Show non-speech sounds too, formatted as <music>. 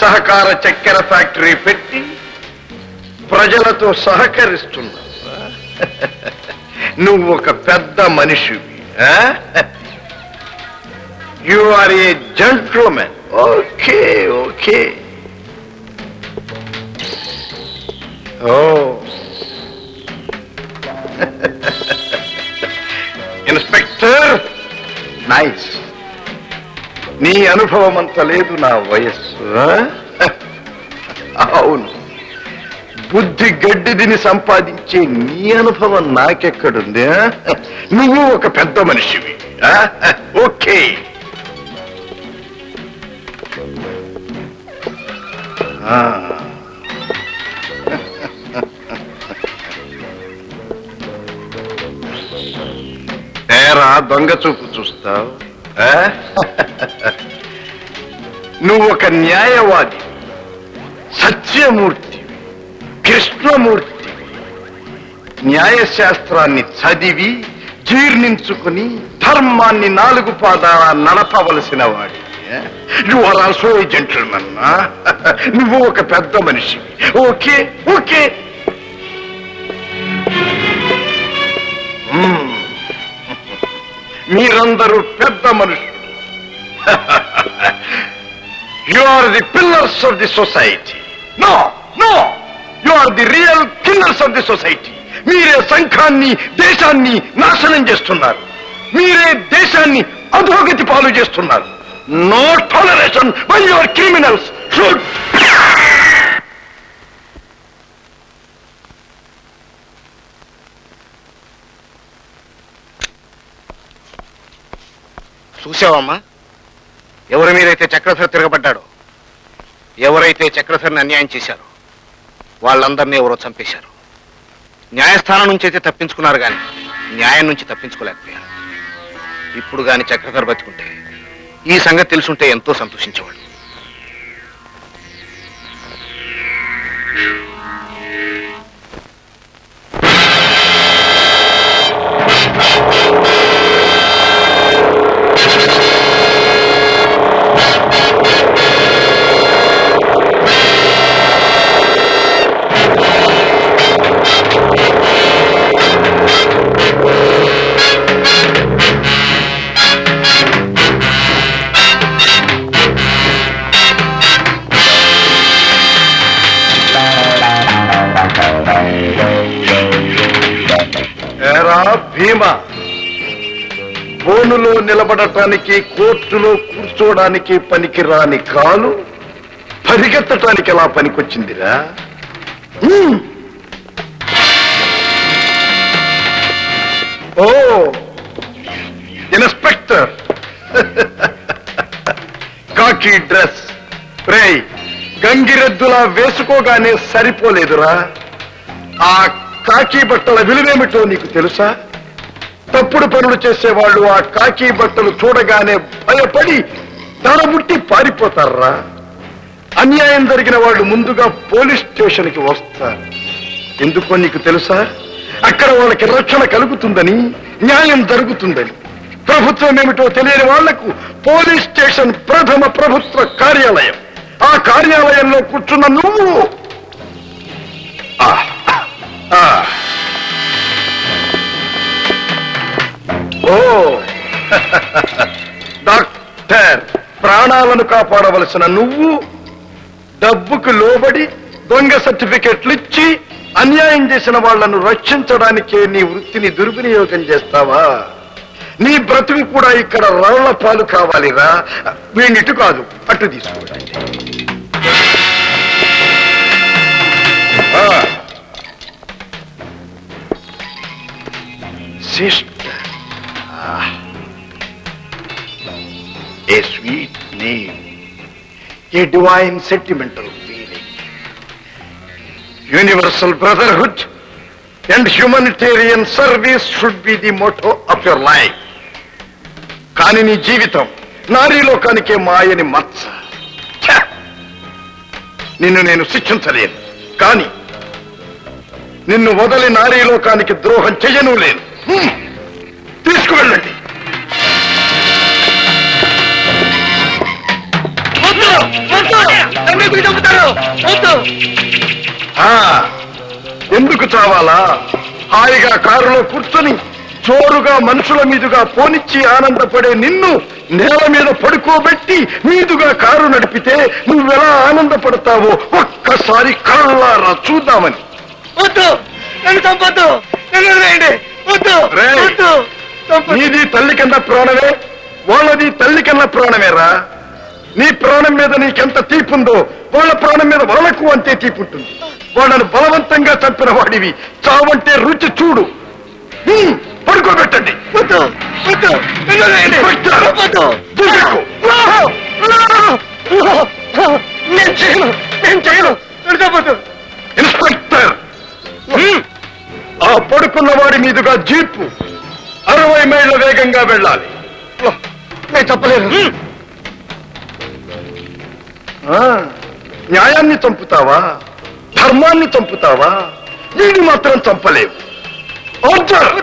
సహకార చక్కెర ఫ్యాక్టరీ పెట్టి ప్రజలతో సహకరిస్తున్నావు నువ్వు ఒక పెద్ద మనిషివి you are a gentleman okay okay. Oh. <laughs> Inspector nice నీ అనుభవం అంత లేదు నా వయస్సు? అవును బుద్ధి గడ్డిదిని సంపాదించే నీ అనుభవం నాకెక్కడుంది? నువ్వు ఒక పెద్ద మనిషివి? ఓకే. ఏరా దొంగ చూపు చూస్తావు? నువ్వు ఒక న్యాయవాది సత్యమూర్తి కృష్ణమూర్తి. న్యాయశాస్త్రాన్ని చదివి జీర్ణించుకుని ధర్మాన్ని నాలుగు పాదాల నడపవలసిన వాడి యు ఆర్ ఆల్సో జెంటల్మన్ నువ్వు ఒక పెద్ద మనిషి ఓకే ఓకే. మీరందరూ పెద్ద మనుషులు. You are the pillars of the society no no you are the real killers of the society మీరే సంఘాన్ని దేశాన్ని నాశనం చేస్తున్నారు. మీరే దేశాన్ని అధోగతి పాలు చేస్తున్నారు. No toleration by your criminals should చూసావమ్మా? ఎవరి మీదైతే చక్రధర్ తిరగబడ్డాడో ఎవరైతే చక్రధర్ని అన్యాయం చేశారో వాళ్ళందరినీ ఎవరో చంపేశారు. న్యాయస్థానం నుంచి అయితే తప్పించుకున్నారు కానీ న్యాయం నుంచి తప్పించుకోలేకపోయారు. ఇప్పుడు కానీ చక్రధర్ బతుకుంటే ఈ సంగతి తెలుసుంటే ఎంతో సంతోషించేవాడు. భీమా. బోనులో నిలబడటానికి కోర్టులో కూర్చోడానికి పనికిరాని కాలు పరిగెత్తటానికి ఎలా పనికొచ్చిందిరా? ఓ ఇన్స్పెక్టర్. <laughs> కాకి డ్రెస్. రేయ్ గంగిరెద్దులా వేసుకోగానే సరిపోలేదురా. ఆ కాకి బట్టల విలువేమిటో నీకు తెలుసా? తప్పుడు పనులు చేసేవాళ్ళు ఆ కాకి బట్టలు చూడగానే భయపడి తడబుట్టి పారిపోతారా? అన్యాయం జరిగిన వాళ్ళు ముందుగా పోలీస్ స్టేషన్కి వస్తారు. ఎందుకో నీకు తెలుసా? అక్కడ వాళ్ళకి రక్షణ కలుగుతుందని న్యాయం జరుగుతుందని. ప్రభుత్వం ఏమిటో తెలియని వాళ్ళకు పోలీస్ స్టేషన్ ప్రథమ ప్రభుత్వ కార్యాలయం. ఆ కార్యాలయంలో కూర్చున్న నువ్వు. ఆ, ఓ. <laughs> డాక్టర్ ప్రాణాలను కాపాడవలసిన నువ్వు డబ్బుకు లోబడి దొంగ సర్టిఫికెట్లు ఇచ్చి అన్యాయం చేసిన వాళ్ళను రక్షించడానికే నీ వృత్తిని దుర్వినియోగం చేస్తావా? నీ బ్రతుకు కూడా ఇక్కడ రౌళ్ళ పాలు కావాలిరా. వీణిటు కాదు అటు తీసుకోవడానికి. శిష్ట ఈ divine sentimental feeling universal brotherhood and humanitarian service should be the motto of your life కానీ నీ జీవితం నారీ లోకానికే మాయని మచ్చ. నిన్ను నేను శిక్షించలేను. కానీ నిన్ను వదలి నారీ లోకానికి ద్రోహం చెయ్యను లేను. తీసుకువెళ్ళండి. ఆ, ఎందుకు చావాలా? హాయిగా కారులో కూర్చొని జోరుగా మనుషుల మీదుగా పోనిచ్చి ఆనందపడే నిన్ను నేల మీద పడుకోబెట్టి మీదుగా కారు నడిపితే నువ్వెలా ఆనందపడతావో ఒక్కసారి కళ్ళారా చూద్దామని. వద్దు. నన్ను చంపొద్దు. నన్ను వదిలేయండి. వద్దు. నీది తల్లి కన్నా ప్రాణమే వాళ్ళది తల్లి కన్నా ప్రాణమేరా? నీ ప్రాణం మీద నీకెంత తీపుందో వాళ్ళ ప్రాణం మీద వాళ్ళకు అంతే తీపుంటుంది వాళ్ళను బలవంతంగా చంపిన వాడివి. చావంటే రుచి చూడు. పడుకోబెట్టండి. నేను చేయను నేను ఇన్స్పెక్టర్. ఆ పడుకున్న వాడి మీదుగా జీపు అరవై మైళ్ళ వేగంగా వెళ్ళాలి. నేను చెప్పలేను. ఆ, న్యాయాన్ని చంపుతావా? ధర్మాన్ని చంపుతావా? వీడిని మాత్రం చంపలేవు. ఆర్డర్!